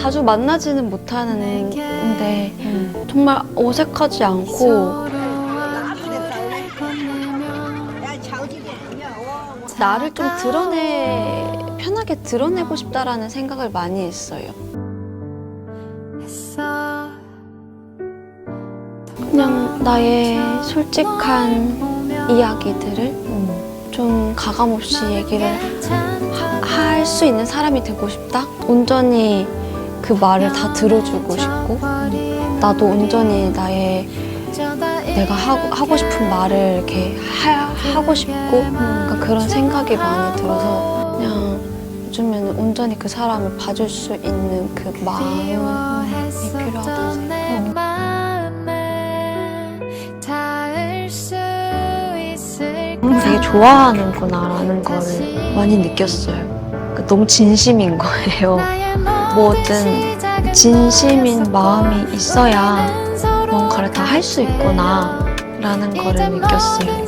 자주 만나지는 못하는데 정말 어색하지 않고 나를 좀 드러내 편하게 드러내고 싶다라는 생각을 많이 했어요. 그냥 나의 솔직한 이야기들을 좀 가감 없이 얘기를 할 수 있는 사람이 되고 싶다. 온전히 그 말을 다 들어주고 싶고 나도 온전히 나의 내가 하고, 하고 싶은 말을 이렇게 하, 하고 싶고 그러니까 그런 생각이 많이 들어서 그냥 요즘에는 온전히 그 사람을 봐줄 수 있는 그 마음이 필요하다 생각해요. 되게 좋아하는구나라는 거를 많이 느꼈어요. 그러니까 너무 진심인 거예요. 뭐든 진심인 마음이 있어야 뭔가를 다 할 수 있구나 라는 거를 느꼈어요.